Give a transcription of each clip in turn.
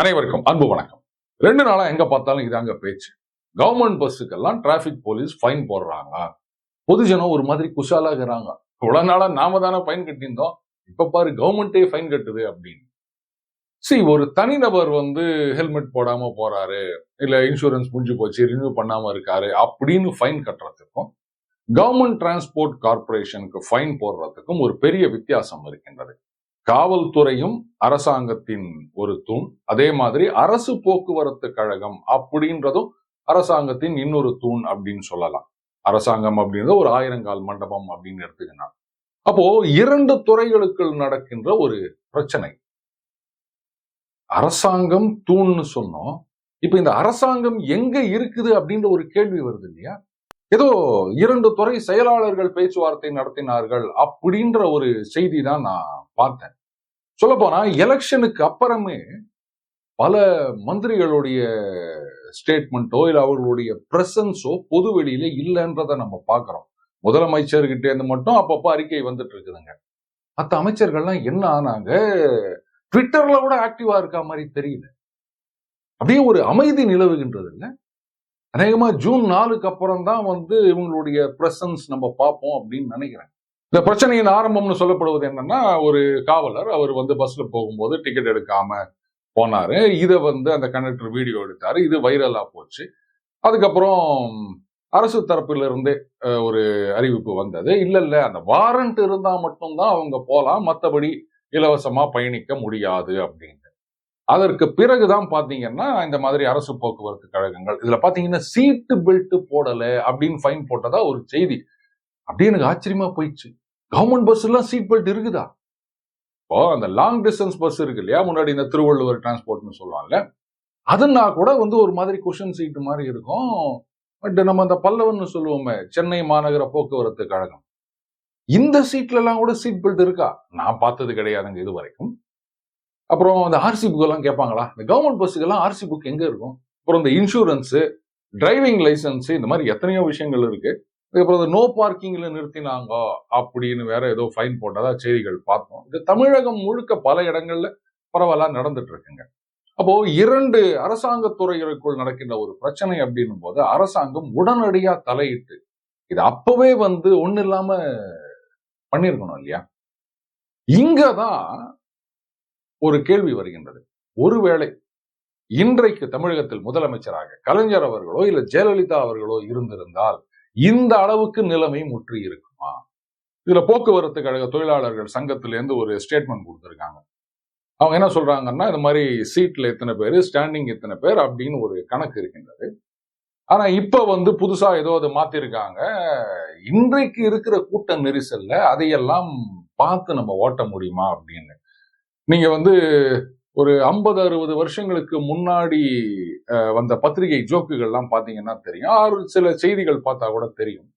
அனைவருக்கும் அன்பு வணக்கம். ரெண்டு நாளா எங்க பார்த்தாலும் இதாங்க பேச்சு. கவர்மெண்ட் பஸ்ஸுக்கெல்லாம் டிராபிக் போலீஸ் ஃபைன் போடுறாங்க பொதுஜனம் ஒரு மாதிரி குஷாலாகிறாங்க. இவ்வளவு நாளா நாம தானே ஃபைன் கட்டியிருந்தோம். இப்ப பாரு கவர்மெண்ட்டே ஃபைன் கட்டுது அப்படின்னு. சி ஒரு தனிநபர் வந்து ஹெல்மெட் போடாம போறாரு இல்ல இன்சூரன்ஸ் முடிஞ்சு போச்சு ரினியூ பண்ணாம இருக்காரு அப்படின்னு ஃபைன் கட்டுறதுக்கும் கவர்மெண்ட் டிரான்ஸ்போர்ட் கார்பரேஷனுக்கு ஃபைன் போடுறதுக்கும் ஒரு பெரிய வித்தியாசம் இருக்கின்றது. காவல்துறையும் அரசாங்கத்தின் ஒரு தூண். அதே மாதிரி அரசு போக்குவரத்து கழகம் அப்படின்றதும் அரசாங்கத்தின் இன்னொரு தூண் அப்படின்னு சொல்லலாம். அரசாங்கம் அப்படின்றது ஒரு ஆயிரங்கால் மண்டபம் அப்படின்னு எடுத்துக்கினா அப்போ இரண்டு துறைகளுக்குள் நடக்கின்ற ஒரு பிரச்சனை. அரசாங்கம் தூண்னு சொன்னோம். இப்ப இந்த அரசாங்கம் எங்க இருக்குது அப்படின்ற ஒரு கேள்வி வருது இல்லையா? ஏதோ இரண்டு துறை செயலாளர்கள் பேச்சுவார்த்தை நடத்தினார்கள் அப்படின்ற ஒரு செய்தி தான் நான் பார்த்தேன். சொல்ல போனா எலெக்ஷனுக்கு அப்புறமே பல மந்திரிகளுடைய ஸ்டேட்மெண்ட்டோ இல்ல அவர்களுடைய பிரசன்ஸோ பொது வெளியில இல்லைன்றதை நம்ம பார்க்குறோம். முதலமைச்சர்கிட்ட இருந்து மட்டும் அப்பப்போ அறிக்கை வந்துட்டு இருக்குதுங்க. மற்ற அமைச்சர்கள்லாம் என்ன ஆனாங்க ட்விட்டர்ல கூட ஆக்டிவா இருக்க மாதிரி தெரியல. அப்படியே ஒரு அமைதி நிலவுகின்றது இல்ல அநேகமாக ஜூன் நாலுக்கு அப்புறம் தான் வந்து இவங்களுடைய பிரசன்ஸ் நம்ம பார்ப்போம் அப்படின்னு நினைக்கிறேன். இந்த பிரச்சனையின் ஆரம்பம்னு சொல்லப்படுவது என்னன்னா ஒரு காவலர் அவர் வந்து பஸ்ல போகும்போது டிக்கெட் எடுக்காம போனாரு. இதை வந்து அந்த கண்டக்டர் வீடியோ எடுத்தாரு. இது வைரலா போச்சு. அதுக்கப்புறம் அரசு தரப்பிலிருந்தே ஒரு அறிவிப்பு வந்தது. இல்லை இல்லை அந்த வாரண்ட் இருந்தால் மட்டும்தான் அவங்க போகலாம் மற்றபடி இலவசமாக பயணிக்க முடியாது அப்படின்னு. அதற்கு பிறகுதான் பாத்தீங்கன்னா இந்த மாதிரி அரசு போக்குவரத்து கழகங்கள் இதுல பாத்தீங்கன்னா சீட்டு பெல்ட் போடல அப்படின்னு ஃபைன் போட்டதா ஒரு செய்தி. அப்படியே எனக்கு ஆச்சரியமா போயிடுச்சு. கவர்மெண்ட் பஸ் எல்லாம் சீட் பெல்ட் இருக்குதா? இப்போ அந்த லாங் டிஸ்டன்ஸ் பஸ் இருக்கு இல்லையா முன்னாடி இந்த திருவள்ளுவர் டிரான்ஸ்போர்ட்னு சொல்லுவாங்கல்ல அதுனா கூட வந்து ஒரு மாதிரி குஷன் சீட்டு மாதிரி இருக்கும். பட் நம்ம அந்த பல்லவன்னு சொல்லுவோமே சென்னை மாநகர போக்குவரத்து கழகம். இந்த சீட்ல எல்லாம் கூட சீட் பெல்ட் இருக்கா? நான் பார்த்தது கிடையாதுங்க இது வரைக்கும். அப்புறம் அந்த ஆர்சி புக் எல்லாம் கேட்பாங்களா? இந்த கவர்மெண்ட் பஸ்ஸுக்கெல்லாம் ஆர்சி புக் எங்க இருக்கும்? அப்புறம் இந்த இன்சூரன்ஸு டிரைவிங் லைசன்ஸு இந்த மாதிரி எத்தனையோ விஷயங்கள் இருக்கு. அதுக்கப்புறம் இந்த நோ பார்க்கிங்ல நிறுத்தினாங்க அப்படின்னு வேற ஏதோ ஃபைன் போட்டதா செய்திகள் பார்த்தோம். இது தமிழகம் முழுக்க பல இடங்கள்ல பரவலா நடந்துட்டு இருக்குங்க. அப்போ இரண்டு அரசாங்க துறைகளுக்குள் நடக்கின்ற ஒரு பிரச்சனை அப்படின்னும் போது அரசாங்கம் உடனடியா தலையிட்டு இது அப்பவே வந்து ஒன்றும் இல்லாம பண்ணிருக்கணும் இல்லையா? இங்கதான் ஒரு கேள்வி வருகின்றது. ஒருவேளை இன்றைக்கு தமிழகத்தில் முதலமைச்சராக கலைஞர் அவர்களோ இல்ல ஜெயலலிதா அவர்களோ இருந்திருந்தால் இந்த அளவுக்கு நிலைமை முற்றி இருக்குமா? இதுல போக்குவரத்து கழக தொழிலாளர்கள் சங்கத்திலேருந்து ஒரு ஸ்டேட்மெண்ட் கொடுத்திருக்காங்க. அவங்க என்ன சொல்றாங்கன்னா இந்த மாதிரி சீட்ல எத்தனை பேர் ஸ்டாண்டிங் எத்தனை பேர்? அப்படின்னு ஒரு கணக்கு இருக்கின்றது. ஆனா இப்ப வந்து புதுசா ஏதோ அதை மாத்திருக்காங்க. இன்றைக்கு இருக்கிற கூட்ட நெரிசல்ல அதையெல்லாம் பார்த்து நம்ம ஓட்ட முடியுமா அப்படின்னு நீங்க வந்து ஒரு ஐம்பது அறுபது வருஷங்களுக்கு முன்னாடி வந்த பத்திரிகை ஜோக்குகள்லாம் பார்த்தீங்கன்னா தெரியும். ஆறு சில செய்திகள் பார்த்தா கூட தெரியும்.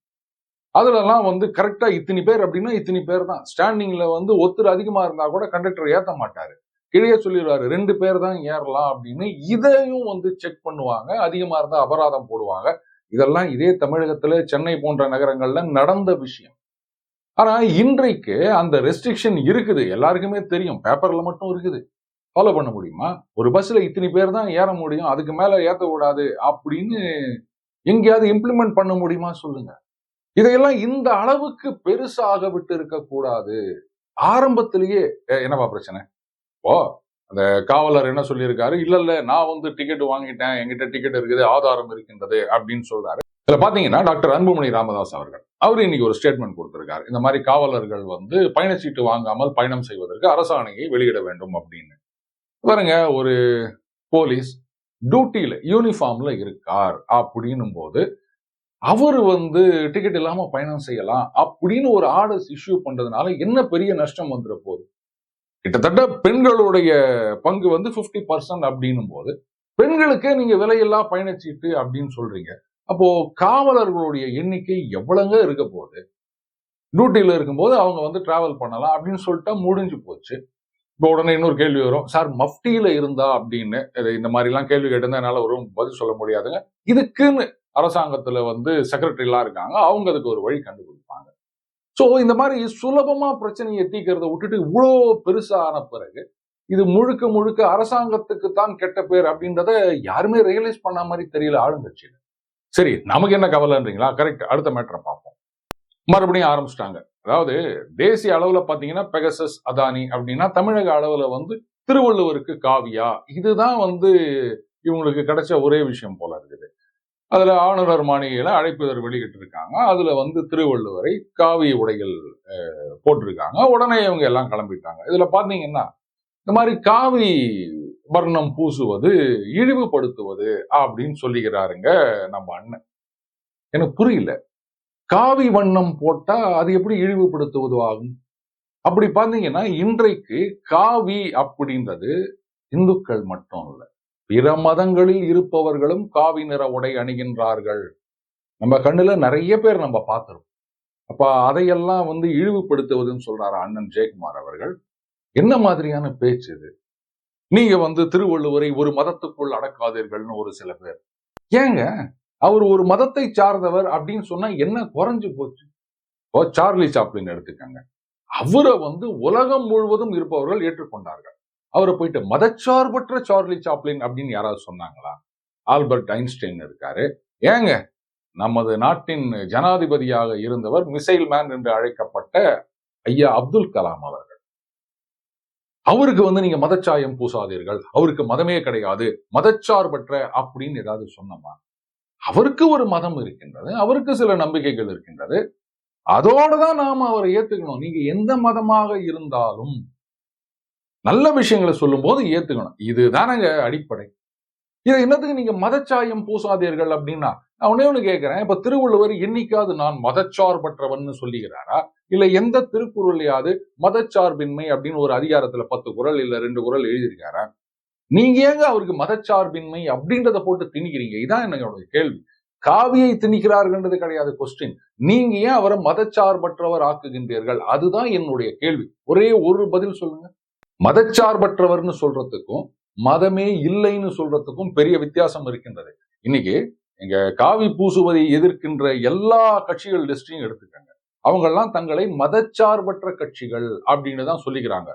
அதுலலாம் வந்து கரெக்டாக இத்தனை பேர் அப்படின்னா இத்தனை பேர் தான். ஸ்டாண்டிங்கில் வந்து ஒருத்தர் அதிகமாக இருந்தால் கூட கண்டக்டர் ஏற்ற மாட்டார். கீழே சொல்லிடுவாரு ரெண்டு பேர் தான் ஏறலாம் அப்படின்னு இதையும் வந்து செக் பண்ணுவாங்க. அதிகமாக இருந்தால் அபராதம் போடுவாங்க. இதெல்லாம் இதே தமிழகத்தில் சென்னை போன்ற நகரங்களில் நடந்த விஷயம். ஆனா இன்றைக்கு அந்த ரெஸ்ட்ரிக்ஷன் இருக்குது. எல்லாருக்குமே தெரியும். பேப்பர்ல மட்டும் இருக்குது. ஃபாலோ பண்ண முடியுமா? ஒரு பஸ்ல இத்தனை பேர் தான் ஏற முடியும். அதுக்கு மேல ஏத்த கூடாது அப்படின்னு எங்கேயாவது இம்ப்ளிமெண்ட் பண்ண முடியுமா? சொல்லுங்க. இதையெல்லாம் இந்த அளவுக்கு பெருசாக விட்டு இருக்கக்கூடாது ஆரம்பத்திலேயே என்னவா பிரச்சனை? ஓ அந்த காவலர் என்ன சொல்லியிருக்காரு? இல்ல இல்ல நான் வந்து டிக்கெட் வாங்கிட்டேன். என்கிட்ட டிக்கெட் இருக்குது. ஆதாரம் இருக்கின்றது. அப்படின்னு சொல்றாரு. இதில் பாத்தீங்கன்னா டாக்டர் அன்புமணி ராமதாஸ் அவர்கள். அவர் இன்னைக்கு ஒரு ஸ்டேட்மெண்ட் கொடுத்திருக்காரு. இந்த மாதிரி காவலர்கள் வந்து பயணச்சீட்டு வாங்காமல் பயணம் செய்வதற்கு அரசாணையை வெளியிட வேண்டும் அப்படின்னு. பாருங்க ஒரு போலீஸ் டியூட்டியில் யூனிஃபார்ம்ல இருக்கார் அப்படின்னும் போது அவர் வந்து டிக்கெட் இல்லாம பயணம் செய்யலாம் அப்படின்னு ஒரு ஆர்டர்ஸ் இஷ்யூ பண்றதுனால என்ன பெரிய நஷ்டம் வந்துட போகுது? கிட்டத்தட்ட பெண்களுடைய பங்கு வந்து 50% பர்சன்ட் அப்படின்னும் போது பெண்களுக்கே நீங்க விலையில்லா பயணச்சீட்டு அப்படின்னு சொல்றீங்க. அப்போ காவலர்களுடைய எண்ணிக்கை எவ்வளவுங்க இருக்க போகுது? டியூட்டியில் இருக்கும்போது அவங்க வந்து டிராவல் பண்ணலாம் அப்படின்னு சொல்லிட்டா முடிஞ்சு போச்சு. இப்போ உடனே இன்னொரு கேள்வி வரும். சார் மஃப்டியில இருந்தா அப்படின்னு? இந்த மாதிரிலாம் கேள்வி கேட்டிருந்தா என்னால ஒரு பதில் சொல்ல முடியாதுங்க. இதுக்குன்னு அரசாங்கத்துல வந்து செக்ரட்டரிலாம் இருக்காங்க. அவங்க அதுக்கு ஒரு வழி கண்டுபிடிப்பாங்க. சோ இந்த மாதிரி சுலபமா பிரச்சனையை தீக்கிறத விட்டுட்டு இவ்வளோ பெருசான பிறகு இது முழுக்க முழுக்க அரசாங்கத்துக்கு தான் கெட்ட பேர் அப்படின்றத யாருமே ரியலைஸ் பண்ண மாதிரி தெரியல ஆளுங்கட்சியில. சரி நமக்கு என்ன கவலைன்றீங்களா? கரெக்ட் அடுத்த மேட்டரை பார்ப்போம். மறுபடியும் ஆரம்பிச்சிட்டாங்க. அதாவது தேசிய அளவுல பாத்தீங்கன்னா பெகசஸ் அதானி அப்படின்னா தமிழக அளவுல வந்து திருவள்ளுவருக்கு காவியா. இதுதான் வந்து இவங்களுக்கு கிடைச்ச ஒரே விஷயம் போல இருக்குது. அதுல ஆளுநர் மாளிகையில அழைப்புதர் வெளியிட்டு இருக்காங்க அதுல வந்து திருவள்ளுவரை காவி உடைகள் அஹ், போட்டிருக்காங்க. உடனே இவங்க எல்லாம் கிளம்பிட்டாங்க. இதுல பார்த்தீங்கன்னா இந்த மாதிரி காவி வர்ணம் பூசுவது இழிவுபடுத்துவது அப்படின்னு சொல்லிக்கிறாருங்க நம்ம அண்ணன். எனக்கு புரியல. காவி வண்ணம் போட்டா அது எப்படி இழிவுபடுத்துவது ஆகும்? அப்படி பார்த்தீங்கன்னா இன்றைக்கு காவி அப்படின்றது இந்துக்கள் மட்டும் இல்லை பிற மதங்களில் இருப்பவர்களும் காவி நிற உடை அணிகின்றார்கள். நம்ம கண்ணுல நிறைய பேர் நம்ம பார்த்திருப்போம். அப்ப அதையெல்லாம் வந்து இழிவுபடுத்துவதுன்னு சொல்றாரு அண்ணன் ஜெயக்குமார் அவர்கள். என்ன மாதிரியான பேச்சு இது? நீங்க வந்து திருவள்ளுவரை ஒரு மதத்துக்குள் அடக்காதீர்கள்னு ஒரு சில பேர். ஏங்க? அவர் ஒரு மதத்தை சார்ந்தவர் அப்படின்னு சொன்னா என்ன குறைஞ்சு போச்சு? ஓ சார்லி சாப்ளின் எடுத்துக்கங்க. அவரை வந்து உலகம் முழுவதும் இருப்பவர்கள் ஏற்றுக்கொண்டார்கள். அவரை போயிட்டு மதச்சார்பற்ற சார்லி சாப்ளின் அப்படின்னு யாராவது சொன்னாங்களா? ஆல்பர்ட் ஐன்ஸ்டைன் இருக்காரு. ஏங்க? நமது நாட்டின் ஜனாதிபதியாக இருந்தவர் மிசைல் மேன் என்று அழைக்கப்பட்ட ஐயா அப்துல் கலாம் அவர்கள். அவருக்கு வந்து நீங்க மதச்சாயம் பூசாதீர்கள். அவருக்கு மதமே கிடையாது. மதச்சார்பற்ற அப்படின்னு ஏதாவது சொன்னோமா? அவருக்கு ஒரு மதம் இருக்கின்றது. அவருக்கு சில நம்பிக்கைகள் இருக்கின்றது. அதோட தான் நாம அவரை ஏத்துக்கணும். நீங்க எந்த மதமாக இருந்தாலும் நல்ல விஷயங்களை சொல்லும் போது ஏத்துக்கணும் இதுதானங்க அடிப்படை. இதை என்னத்துக்கு நீங்க மதச்சாயம் பூசாதீர்கள் அப்படின்னா நான் ஒன்னே ஒன்று கேட்கிறேன். இப்ப திருவள்ளுவர் என்னைக்காவது நான் மதச்சார்பற்றவன் சொல்லிக்கிறாரா இல்ல எந்த திருக்குறளையாவது மதச்சார்பின்மை அப்படின்னு ஒரு அதிகாரத்துல பத்து குறள் இல்ல ரெண்டு குறள் எழுதியிருக்காரா? நீங்க ஏங்க அவருக்கு மதச்சார்பின்மை அப்படின்றத போட்டு திணிக்கிறீங்க? இதான் என்னோட கேள்வி. காவியை திணிக்கிறார்கள்ன்றது கிடையாது கொஸ்டின் நீங்க ஏன் அவரை மதச்சார்பற்றவர் ஆக்குகின்றீர்கள்? அதுதான் என்னுடைய கேள்வி. ஒரே ஒரு பதில் சொல்லுங்க. மதச்சார்பற்றவர்னு சொல்றதுக்கும் மதமே இல்லைன்னு சொல்றதுக்கும் பெரிய வித்தியாசம் இருக்கின்றது. இன்னைக்கு எங்க காவி பூசுவதை எதிர்க்கின்ற எல்லா கட்சிகள் லிஸ்டையும் எடுத்துக்கங்க. அவங்கெல்லாம் தங்களை மதச்சார்பற்ற கட்சிகள் அப்படின்னு தான் சொல்லிக்கிறாங்க.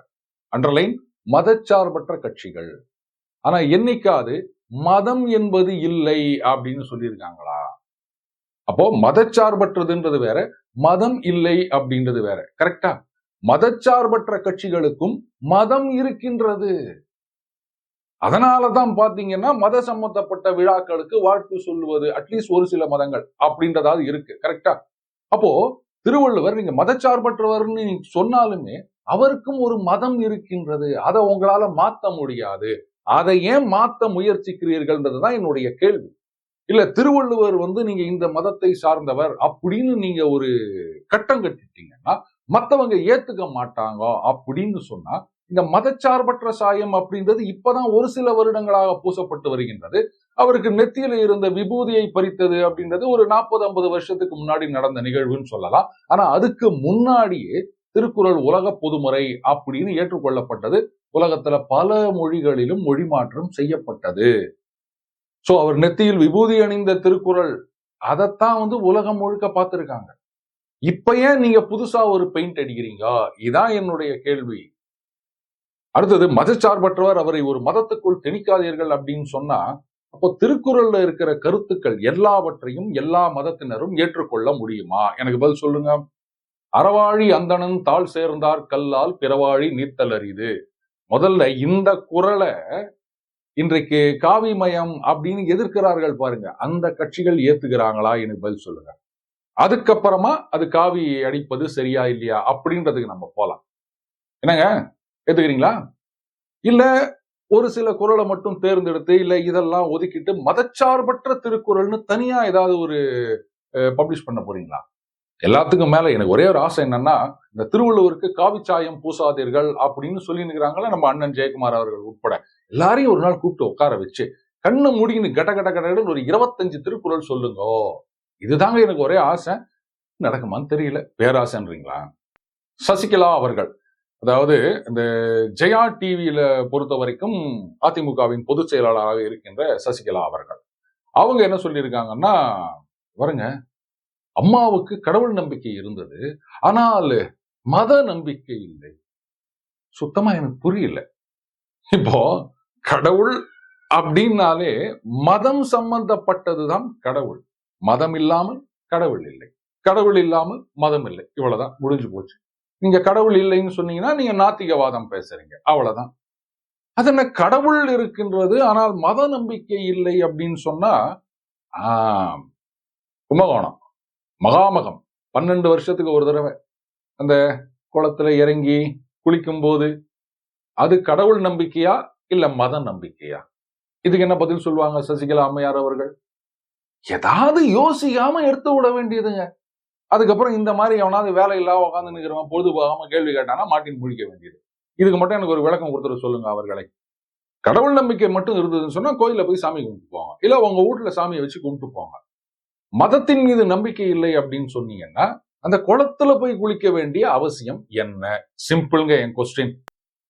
அண்டர்லைன் மதச்சார்பற்ற கட்சிகள். ஆனா என்னைக்காவது மதம் என்பது இல்லை அப்படின்னு சொல்லியிருக்காங்களா? அப்போ மதச்சார்பற்றதுன்றது வேற மதம் இல்லை அப்படின்றது வேற. கரெக்டா மதச்சார்பற்ற கட்சிகளுக்கும் மதம் இருக்கின்றது. அதனாலதான் பாத்தீங்கன்னா மத சம்பந்தப்பட்ட விழாக்களுக்கு வாழ்த்து சொல்லுவது அட்லீஸ்ட் ஒரு சில மதங்கள் அப்படின்றதாவது இருக்கு. கரெக்டா அப்போ திருவள்ளுவர் நீங்க மதச்சார்பற்றவர்னு சொன்னாலுமே அவருக்கும் ஒரு மதம் இருக்கின்றது. அதை உங்களால மாத்த முடியாது. அதை ஏன் மாத்த முயற்சிக்கிறீர்கள்ன்றதுதான் என்னுடைய கேள்வி. இல்ல திருவள்ளுவர் வந்து நீங்க இந்த மதத்தை சார்ந்தவர் அப்படின்னு நீங்க ஒரு கட்டம் கட்டிட்டீங்கன்னா மத்தவங்க ஏத்துக்க மாட்டாங்க அப்படின்னு சொன்னா இந்த மதச்சார்பற்ற சாயம் அப்படின்றது இப்பதான் ஒரு சில வருடங்களாக பூசப்பட்டு வருகின்றது. அவருக்கு நெத்தியில இருந்த விபூதியை பறித்தது அப்படின்றது ஒரு நாற்பது ஐம்பது வருஷத்துக்கு முன்னாடி நடந்த நிகழ்வுன்னு சொல்லலாம். ஆனா அதுக்கு முன்னாடியே திருக்குறள் உலக பொதுமுறை அப்படின்னு ஏற்றுக்கொள்ளப்பட்டது. உலகத்துல பல மொழிகளிலும் மொழி மாற்றம் செய்யப்பட்டது. சோ அவர் நெத்தியில் விபூதி அணிந்த திருக்குறள் அதைத்தான் வந்து உலகம் முழுக்க பார்த்திருக்காங்க. இப்ப ஏன் நீங்க புதுசா ஒரு பெயிண்ட் அடிக்கிறீங்க? இதான் என்னுடைய கேள்வி. அடுத்தது மதச்சார்பற்றவர் அவரை ஒரு மதத்துக்குள் திணிக்காதீர்கள் அப்படின்னு சொன்னா அப்போ திருக்குறள்ல இருக்கிற கருத்துக்கள் எல்லாவற்றையும் எல்லா மதத்தினரும் ஏற்றுக்கொள்ள முடியுமா? எனக்கு பதில் சொல்லுங்க. அறவாழி அந்தணன் தாழ் சேர்ந்தார் கல்லால் பிறவாழி நீத்தல் அறியுது முதல்ல இந்த குரலை இன்றைக்கு காவிமயம் அப்படின்னு எதிர்க்கிறார்கள் பாருங்க. அந்த கட்சிகள் ஏத்துக்கிறாங்களா எனக்கு பதில் சொல்லுங்க. அதுக்கப்புறமா அது காவி அடிப்பது சரியா இல்லையா? அப்படின்றதுக்கு நம்ம போலாம். என்னங்க? ஏத்துக்கிறீங்களா? இல்ல ஒரு சில குரலை மட்டும் தேர்ந்தெடுத்து இல்ல இதெல்லாம் ஒதுக்கிட்டு மதச்சார்பற்ற திருக்குறள்னு தனியா ஏதாவது ஒரு பப்ளிஷ் பண்ண போறீங்களா? எல்லாத்துக்கும் மேல எனக்கு ஒரே ஒரு ஆசை என்னன்னா இந்த திருவள்ளுவருக்கு காவிச்சாயம் பூசாதீர்கள் அப்படின்னு சொல்லி நிற்கிறாங்களே நம்ம அண்ணன் ஜெயக்குமார் அவர்கள் உட்பட. எல்லாரையும் ஒரு நாள் கூப்பிட்டு உட்கார வச்சு கண்ணு முடின்னு கட கட கடன்னு ஒரு இருபத்தஞ்சு திருக்குறள் சொல்லுங்க. இதுதாங்க எனக்கு ஒரே ஆசை. நடக்குமான்னு தெரியல. பேராசைன்றீங்களா? சசிகலா அவர்கள். அதாவது இந்த ஜெயா டிவியில பொறுத்த வரைக்கும் அதிமுகவின் பொதுச் செயலாளராக இருக்கின்ற சசிகலா அவர்கள். அவங்க என்ன சொல்லியிருக்காங்கன்னா வருங்க அம்மாவுக்கு கடவுள் நம்பிக்கை இருந்தது ஆனால் மத நம்பிக்கை இல்லை. சுத்தமா எனக்கு புரியல. இப்போ கடவுள் அப்படின்னாலே மதம் சம்பந்தப்பட்டதுதான் கடவுள். மதம் இல்லாமல் கடவுள் இல்லை. கடவுள் இல்லாமல் மதம் இல்லை. இவ்வளவுதான். முடிஞ்சு போச்சு. நீங்க கடவுள் இல்லைன்னு சொன்னீங்கன்னா நீங்க நாத்திகவாதம் பேசுறீங்க. அவ்வளவுதான். அது என்ன கடவுள் இருக்கின்றது ஆனால் மத நம்பிக்கை இல்லை அப்படின்னு சொன்னா ஆஹ், கும்பகோணம். மகாமகம். பன்னெண்டு வருஷத்துக்கு ஒரு தடவை. அந்த குளத்துல இறங்கி குளிக்கும் போது அது கடவுள் நம்பிக்கையா இல்ல மத நம்பிக்கையா? இதுக்கு என்ன பதில் சொல்லுவாங்க சசிகலா அம்மையார் அவர்கள்? ஏதாவது யோசிக்காம எடுத்து விட வேண்டியதுங்க. அதுக்கப்புறம் இந்த மாதிரி எவனாவது வேலை இல்லாம உட்காந்து நிற்கிறவன் பொழுது போகாம கேள்வி கேட்டானா மாட்டின் முடிக்க வேண்டியது. இதுக்கு மட்டும் எனக்கு ஒரு விளக்கம் கொடுத்துட்டு சொல்லுங்க அவர்களை. கடவுள் நம்பிக்கை மட்டும் இருந்ததுன்னு சொன்னா கோயில்ல போய் சாமி கும்பிட்டு போங்க. இல்ல உங்க வீட்டுல சாமியை வச்சு கும்பிட்டு போங்க. மதத்தின் மீது நம்பிக்கை இல்லை அப்படின்னு சொன்னீங்கன்னா அந்த குளத்துல போய் குளிக்க வேண்டிய அவசியம் என்ன? சிம்பிள்ங்க என் கொஸ்டின்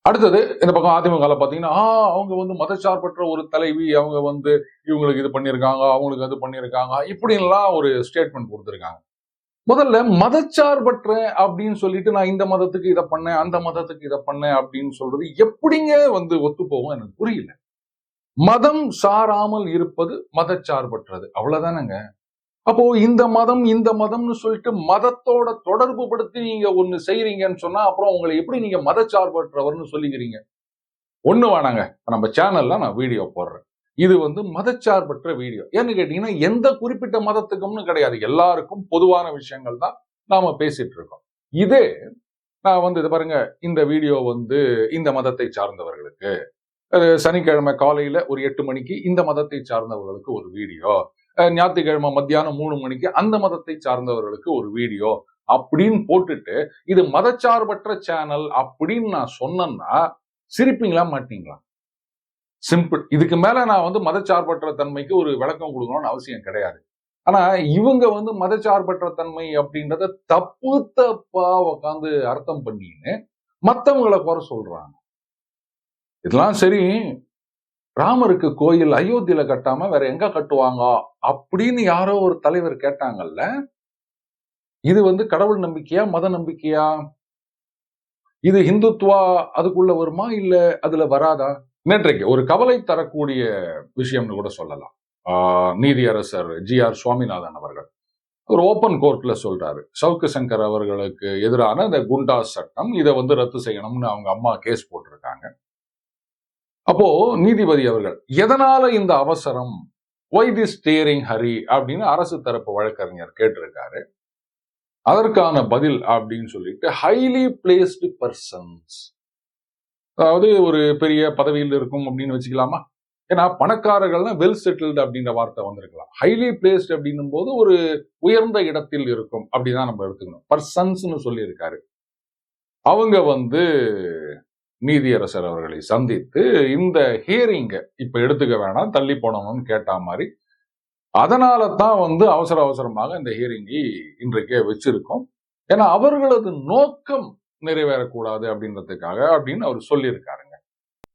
அடுத்தது இந்த பக்கம் அதிமுக பாத்தீங்கன்னா ஆ, அவங்க வந்து மதச்சார்பற்ற ஒரு தலைவி அவங்க வந்து இவங்களுக்கு இது பண்ணியிருக்காங்க அவங்களுக்கு அது பண்ணியிருக்காங்க இப்படின்லாம் ஒரு ஸ்டேட்மெண்ட் கொடுத்துருக்காங்க. முதல்ல மதச்சார்பற்ற அப்படின்னு சொல்லிட்டு நான் இந்த மதத்துக்கு இதை பண்ணேன் அந்த மதத்துக்கு இதை பண்ணேன் அப்படின்னு சொல்றது எப்படிங்க வந்து ஒத்து போகும் எனக்கு புரியல. மதம் சாராமல் இருப்பது மதச்சார்பற்றது. அவ்வளவுதானங்க. அப்போ இந்த மதம் இந்த மதம்னு சொல்லிட்டு மதத்தோட தொடர்பு படுத்தி நீங்க ஒண்ணு செய்யறீங்கன்னு சொன்னா அப்புறம் உங்களை எப்படி நீங்க மதச்சார்பற்றவர்னு சொல்லிக்கிறீங்க? ஒண்ணு வேணாங்க. நம்ம சேனல்ல நான் வீடியோ போடுறேன். இது வந்து மதச்சார்பற்ற வீடியோ. ஏன்னு கேட்டீங்கன்னா எந்த குறிப்பிட்ட மதத்துக்கும்னு கிடையாது. எல்லாருக்கும் பொதுவான விஷயங்கள் தான் நாம பேசிட்டு இருக்கோம் இதே நான் வந்து இது பாருங்க இந்த வீடியோ வந்து இந்த மதத்தை சார்ந்தவர்களுக்கு சனிக்கிழமை காலையில ஒரு எட்டு மணிக்கு இந்த மதத்தை சார்ந்தவர்களுக்கு ஒரு வீடியோ ஞாயிற்றுக்கிழமை மத்தியானம் மூணு மணிக்கு அந்த மதத்தை சார்ந்தவர்களுக்கு ஒரு வீடியோ அப்படின்னு போட்டுட்டு இது மதச்சார்பற்ற சேனல் அப்படின்னு நான் சொன்னேன்னா சிரிப்பீங்களா மாட்டீங்களா? சிம்பிள் இதுக்கு மேல நான் வந்து மதச்சார்பற்ற தன்மைக்கு ஒரு விளக்கம் கொடுக்கணும்னு அவசியம் கிடையாது. ஆனா இவங்க வந்து மதச்சார்பற்ற தன்மை அப்படின்றத தப்பு தப்பா உட்காந்து அர்த்தம் பண்ணின்னு மத்தவங்களை குறை சொல்றாங்க. இதெல்லாம் சரி ராமருக்கு கோயில் அயோத்தியில கட்டாம வேற எங்க கட்டுவாங்க அப்படின்னு யாரோ ஒரு தலைவர் கேட்டாங்கல்ல இது வந்து கடவுள் நம்பிக்கையா மத நம்பிக்கையா? இது ஹிந்துத்வா அதுக்குள்ள வருமா இல்ல அதுல வராதா? நேற்றைக்கு ஒரு கவலை தரக்கூடிய விஷயம்னு கூட சொல்லலாம். ஆஹ் நீதியரசர் ஜி ஆர் சுவாமிநாதன் அவர்கள் ஒரு ஓப்பன் கோர்ட்ல சொல்றாரு. சவுக்கு சங்கர் அவர்களுக்கு எதிரான இந்த குண்டா சட்டம் இதை வந்து ரத்து செய்யணும்னு அவங்க அம்மா கேஸ் போட்டிருக்காங்க. அப்போ நீதிபதி அவர்கள் எதனால இந்த அவசரம்? ஒய் தி ஸ்டேரிங் ஹரி அப்படின்னு அரசு தரப்பு வழக்கறிஞர் கேட்டிருக்காரு. அதற்கான பதில் அப்படின்னு சொல்லிட்டு ஹைலி பிளேஸ்டு பர்சன்ஸ் அதாவது ஒரு பெரிய பதவியில் இருக்கும் அப்படின்னு வச்சுக்கலாமா? ஏன்னா பணக்காரர்கள்னா வெல் செட்டில்டு அப்படின்ற வார்த்தை வந்திருக்கலாம். ஹைலி பிளேஸ்ட் அப்படின்னும் போது ஒரு உயர்ந்த இடத்தில் இருக்கும் அப்படிதான் நம்ம எடுத்துக்கணும். பர்சன்ஸ்னு சொல்லியிருக்காரு. அவங்க வந்து நீதியரசர் அவர்களை சந்தித்து இந்த ஹியரிங்கை இப்ப எடுத்துக்க வேணாம் தள்ளி போனவங்கன்னு கேட்டா மாதிரி. அதனால தான் வந்து அவசர அவசரமாக இந்த ஹியரிங்கை இன்றைக்கே வச்சிருக்கோம். ஏன்னா அவர்களது நோக்கம் நிறைவேறக்கூடாது அப்படின்றதுக்காக அப்படின்னு அவர் சொல்லியிருக்காருங்க.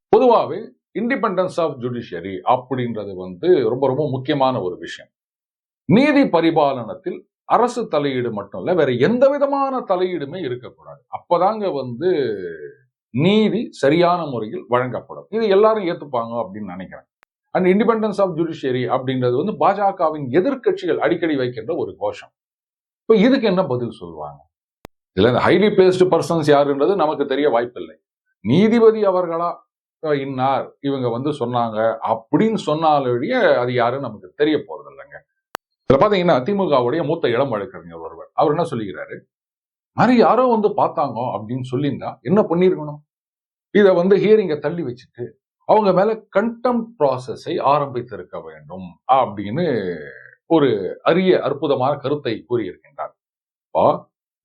பொதுவாகவே இண்டிபெண்டன்ஸ் ஆஃப் ஜுடிஷியரி அப்படின்றது வந்து ரொம்ப ரொம்ப முக்கியமான ஒரு விஷயம். நீதி பரிபாலனத்தில் அரசு தலையீடு மட்டும் இல்ல வேற எந்த விதமான தலையீடுமே இருக்கக்கூடாது. அப்பதாங்க வந்து நீதி சரியான முறையில் வழங்கப்படும். இது எல்லாரும் ஏத்துப்பாங்க அப்படின்னு நினைக்கிறேன். அண்ட் இண்டிபெண்டன்ஸ் ஆஃப் ஜுடிஷியரி அப்படின்றது வந்து பாஜகவின் எதிர்க்கட்சிகள் அடிக்கடி வைக்கின்ற ஒரு கோஷம். இப்ப இதுக்கு என்ன பதில் சொல்லுவாங்க? இதுல ஹைலி பிளேஸ்டு பர்சன்ஸ் யாருன்றது நமக்கு தெரிய வாய்ப்பில்லை. நீதிபதி அவர்களா இன்னார் இவங்க வந்து சொன்னாங்க அப்படின்னு சொன்னாலேயே அது யாருன்னு நமக்கு தெரிய போறது இல்லைங்க இதில் பார்த்தீங்கன்னா திமுகவுடைய மூத்த இளம் வழக்கறிஞர் ஒருவர். அவர் என்ன சொல்லிக்கிறாரு? மாதிரி யாரோ வந்து பார்த்தாங்க அப்படின்னு சொல்லியிருந்தா என்ன பண்ணிருக்கணும் இதை வந்து ஹியரிங்க தள்ளி வச்சுட்டு அவங்க மேல கண்டெம் ப்ராசஸை ஆரம்பித்திருக்க வேண்டும் அப்படின்னு ஒரு அரிய அற்புதமான கருத்தை கூறியிருக்கின்றார். இப்போ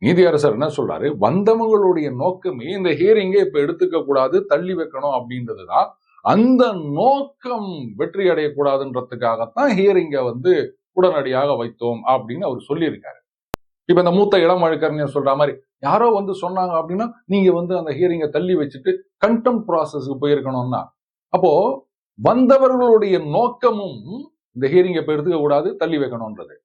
நீதியரசர் என்ன சொல்றாரு? வந்தவங்களுடைய நோக்கமே இந்த ஹியரிங்கை இப்ப எடுத்துக்க கூடாது தள்ளி வைக்கணும் அப்படின்றது தான் அந்த நோக்கம் வெற்றி அடையக்கூடாதுன்றதுக்காகத்தான் ஹியரிங்கை வந்து உடனடியாக வைத்தோம் அப்படின்னு அவர் சொல்லியிருக்காரு. இப்ப இந்த மூத்த இளம் வழக்கறிஞர் சொல்ற மாதிரி யாரோ வந்து சொன்னாங்க அப்படின்னா நீங்க வந்து அந்த ஹியரிங்கை தள்ளி வச்சுட்டு கண்டெம் ப்ராசஸ்க்கு போயிருக்கணும்னா அப்போ வந்தவர்களுடைய நோக்கமும் இந்த ஹியரிங்கை இப்ப எடுத்துக்க கூடாது தள்ளி வைக்கணும்ன்றது.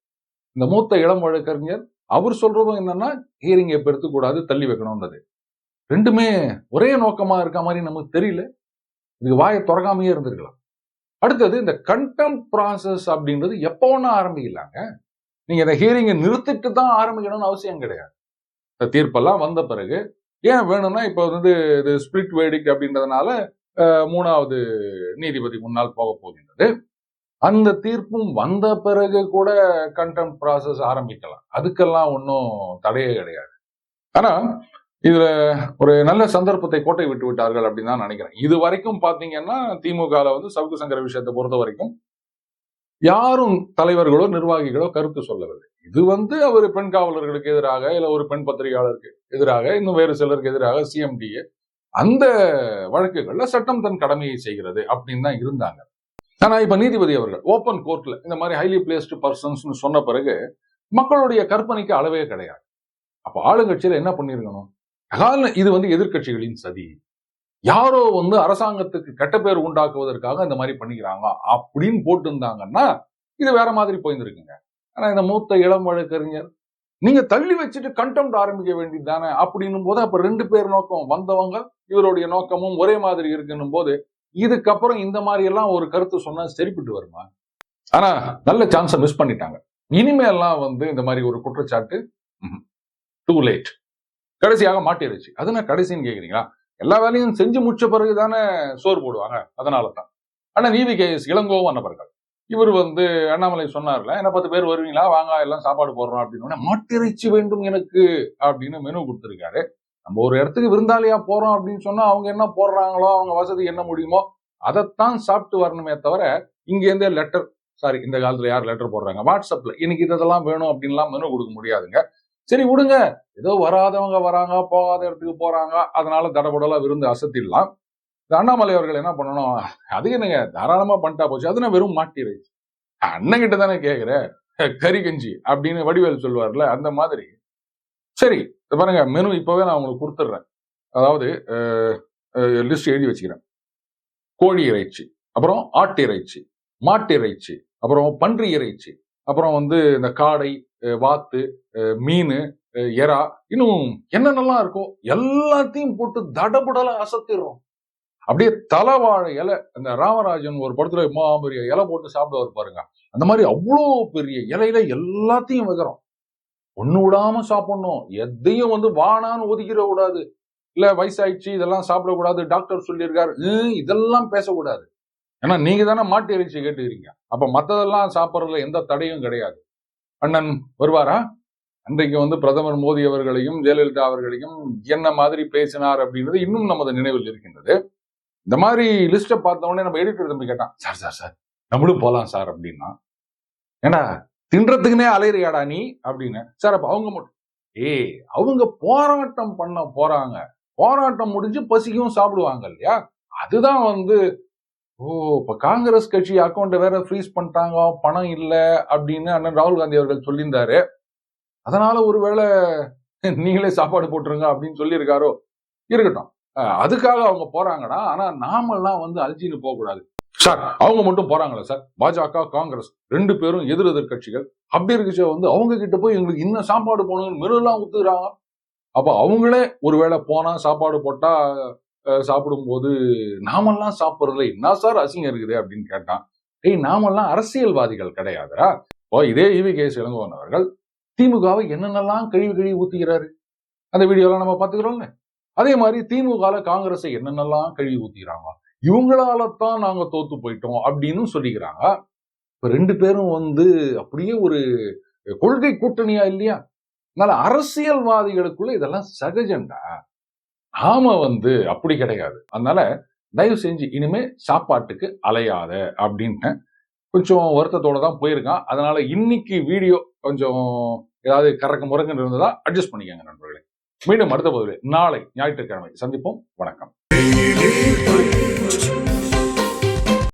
இந்த மூத்த இளம் வழக்கறிஞர் அவர் சொல்றதும் என்னன்னா ஹியரிங் எப்ப எடுத்துக்கூடாது தள்ளி வைக்கணும்ன்றது. ரெண்டுமே ஒரே நோக்கமா இருக்க மாதிரி நமக்கு தெரியல. இது வாயை திறக்காமையே இருந்திருக்கலாம். அடுத்தது இந்த கண்டெம் ப்ராசஸ் அப்படின்றது எப்போ ஒன்றா ஆரம்பிக்கலாங்க? நீங்க இந்த ஹியரிங்கை நிறுத்திட்டு தான் ஆரம்பிக்கணும்னு அவசியம் கிடையாது. இந்த தீர்ப்பெல்லாம் வந்த பிறகு ஏன் வேணும்னா இப்போ வந்து இது ஸ்பிரிட் வேடிக் அப்படின்றதுனால மூணாவது நீதிபதி முன்னால் போக போகின்றது. அந்த தீர்ப்பும் வந்த பிறகு கூட கண்டெம் ப்ராசஸ் ஆரம்பிக்கலாம். அதுக்கெல்லாம் ஒன்றும் தடையே கிடையாது. ஆனா இதுல ஒரு நல்ல சந்தர்ப்பத்தை கோட்டை விட்டு விட்டார்கள் அப்படின்னு தான் நினைக்கிறேன். இது வரைக்கும் பாத்தீங்கன்னா திமுக வந்து சவுக்கு சங்கர விஷயத்தை பொறுத்த வரைக்கும் யாரும் தலைவர்களோ நிர்வாகிகளோ கருத்து சொல்லவில்லை. இது வந்து அவர் பெண் காவலர்களுக்கு எதிராக இல்ல ஒரு பெண் பத்திரிகையாளருக்கு எதிராக இன்னும் வேறு சிலருக்கு எதிராக சிஎம்டிஏ அந்த வழக்குகள்ல சட்டம் தன் கடமையை செய்கிறது அப்படின்னு தான் இருந்தாங்க. ஆனா இப்ப நீதிபதி அவர்கள் ஓப்பன் கோர்ட்ல இந்த மாதிரி ஹைலி பிளேஸ்டு பர்சன்ஸ்னு சொன்ன பிறகு மக்களுடைய கற்பனைக்கு அளவே கிடையாது. அப்ப ஆளுங்கட்சியில என்ன பண்ணிருக்கணும் அகால இது வந்து எதிர்க்கட்சிகளின் சதி. யாரோ வந்து அரசாங்கத்துக்கு கெட்ட பேர் உண்டாக்குவதற்காக இந்த மாதிரி பண்ணிக்கிறாங்க அப்படின்னு போட்டு இருந்தாங்கன்னா இது வேற மாதிரி போயிருந்துருக்குங்க. ஆனா இந்த மூத்த இளம் வழக்கறிஞர் நீங்க தள்ளி வச்சுட்டு கண்டெம்ட் ஆரம்பிக்க வேண்டியது தானே? அப்படின்னும் போது அப்ப ரெண்டு பேர் நோக்கம் வந்தவங்க இவருடைய நோக்கமும் ஒரே மாதிரி இருக்குன்னும் போது இதுக்கப்புறம் இந்த மாதிரி எல்லாம் ஒரு கருத்து சொன்னா சரிப்பட்டு வருமா? ஆனா நல்ல சான்ஸை மிஸ் பண்ணிட்டாங்க. இனிமேலாம் வந்து இந்த மாதிரி ஒரு குற்றச்சாட்டு டூ லேட் கடைசியாக மாட்டிருச்சு. அது நான் கடைசின்னு கேக்குறீங்களா? எல்லா வேலையும் செஞ்சு முடிச்ச பிறகு தானே சோறு போடுவாங்க. அதனால தான் ஆனா நீதி கேஸ் இளங்கோவும் அன்னபர்கள் இவர் வந்து அண்ணாமலை சொன்னார்ல என்ன பத்து பேர் வருவீங்களா? வாங்க எல்லாம் சாப்பாடு போடுறோம் அப்படின்னு. மாட்டிறைச்சி வேண்டும் எனக்கு அப்படின்னு மெனு கொடுத்துருக்காரு. நம்ம ஒரு இடத்துக்கு விருந்தாளியா போறோம் அப்படின்னு சொன்னா அவங்க என்ன போடுறாங்களோ அவங்க வசதி என்ன முடியுமோ அதைத்தான் சாப்பிட்டு வரணுமே தவிர இங்க இருந்தே லெட்டர் சாரி இந்த காலத்துல யார் லெட்டர் போடுறாங்க? வாட்ஸ்அப்ல இன்னைக்கு இதெல்லாம் வேணும் அப்படின்லாம் மெனு கொடுக்க முடியாதுங்க. சரி விடுங்க. ஏதோ வராதவங்க வராங்க போகாத இடத்துக்கு போறாங்க அதனால தடபுடலா விருந்து அசத்திடலாம். அண்ணாமலை அவர்கள் என்ன பண்ணணும்? அது என்னங்க? தாராளமா பண்ணிட்டா போச்சு. அது நான் வெறும் மாட்டிருச்சு அண்ணன் கிட்ட தானே கேக்குற? கறி கஞ்சி அப்படின்னு வடிவேல் சொல்லுவார்ல அந்த மாதிரி. சரி பாருங்க. மெனு இப்பவே நான் உங்களுக்கு கொடுத்துட்றேன். அதாவது லிஸ்ட் எழுதி வச்சுக்கிறேன். கோழி இறைச்சி அப்புறம் ஆட்டு இறைச்சி மாட்டு இறைச்சி அப்புறம் பன்றி இறைச்சி அப்புறம் வந்து இந்த காடை வாத்து மீன் எறா இன்னும் என்னென்னலாம் இருக்கோ எல்லாத்தையும் போட்டு தடபுடலை அசத்திடுறோம். அப்படியே தலைவாழை இலை அந்த ராமராஜன் ஒரு படத்துல மாபெரிய இலை போட்டு சாப்பிடுவார் பாருங்க. அந்த மாதிரி அவ்வளோ பெரிய இலையில எல்லாத்தையும் வைக்கிறோம் ஒண்ணு விடாம சாப்பிடணும். எதையும் வந்து வானான்னு ஒதுக்கிட கூடாது. இல்ல வயசாயிடுச்சு இதெல்லாம் சாப்பிடக்கூடாது டாக்டர் சொல்லியிருக்காரு. இதெல்லாம் பேசக்கூடாது. ஏன்னா நீங்க தானே மாட்டு இறைச்சி கேட்டுக்கிறீங்க. அப்ப மத்ததெல்லாம் சாப்பிட்றதுல எந்த தடையும் கிடையாது. அண்ணன் வருவாரா? அன்றைக்கு வந்து பிரதமர் மோடி அவர்களையும் ஜெயலலிதா அவர்களையும் என்ன மாதிரி பேசினார் அப்படின்றது இன்னும் நமது நினைவில் இருக்கின்றது. இந்த மாதிரி லிஸ்ட்டை பார்த்த உடனே நம்ம எடிட்டர் தம்பி கேட்டான்? சார் சார் சார் நம்மளும் போகலாம் சார் அப்படின்னா. ஏன்னா தின்றதுக்குனே அலையிறியாடா நீ? அப்படின்னு. சார் அப்ப அவங்க மட்டும். ஏய் அவங்க போராட்டம் பண்ண போறாங்க. போராட்டம் முடிஞ்சு பசிக்கும் சாப்பிடுவாங்க இல்லையா? அதுதான் வந்து ஓ இப்ப காங்கிரஸ் கட்சி அக்கௌண்ட்டை வேற ஃப்ரீஸ் பண்ணிட்டாங்க பணம் இல்லை அப்படின்னு அண்ணன் ராகுல் காந்தி அவர்கள் சொல்லியிருந்தாரு. அதனால ஒருவேளை நீங்களே சாப்பாடு போட்டுருங்க அப்படின்னு சொல்லியிருக்காரோ? இருக்கட்டும். அதுக்காக அவங்க போறாங்கடா. ஆனா நாமெல்லாம் வந்து அழிச்சின்னு போகக்கூடாது. சார் அவங்க மட்டும் போறாங்களா சார்? பாஜக காங்கிரஸ் ரெண்டு பேரும் எதிர் எதிர்கட்சிகள் அப்படி இருந்துச்சு வந்து அவங்க கிட்ட போய் எங்களுக்கு இன்னும் சாப்பாடு போகணும்னு மெருலாம் ஊத்துறாங்க. அப்ப அவங்களே ஒருவேளை போனா சாப்பாடு போட்டா சாப்பிடும் சாப்பிடும்போது நாமெல்லாம் சாப்பிடுறதுல என்ன சார் அசிங்கம் இருக்குது அப்படின்னு கேட்டான். ஏய் நாமெல்லாம் அரசியல்வாதிகள் கிடையாதுடா. ஓ இதே இவி கேஸ் இளங்கோவன் திமுகவை என்னென்னலாம் கழுவி கழுவி ஊத்துகிறாரு? அந்த வீடியோலாம் நம்ம பார்த்துக்கிறோம்ல. அதே மாதிரி திமுகவில் காங்கிரஸை என்னென்னலாம் கழுவி ஊத்திக்கிறாங்க இவங்களால தான் நாங்க தோத்து போயிட்டோம் அப்படின்னு சொல்லிக்கிறாங்க. இப்ப ரெண்டு பேரும் வந்து அப்படியே ஒரு கொள்கை கூட்டணியா இல்லையா? அதனால அரசியல்வாதிகளுக்குள்ள இதெல்லாம் சகஜம்டா. நாம வந்து அப்படி கிடையாது. அதனால தயவு செஞ்சு இனிமே சாப்பாட்டுக்கு அலையாத அப்படின்னு கொஞ்சம் வருத்தத்தோட தான் போயிருக்கான். அதனால இன்னைக்கு வீடியோ கொஞ்சம் ஏதாவது கறக்க முறங்கன்னு இருந்ததா அட்ஜஸ்ட் பண்ணிக்கோங்க நண்பர்களே. மீண்டும் அடுத்த பதிவு நாளை ஞாயிற்றுக்கிழமை சந்திப்போம். வணக்கம்.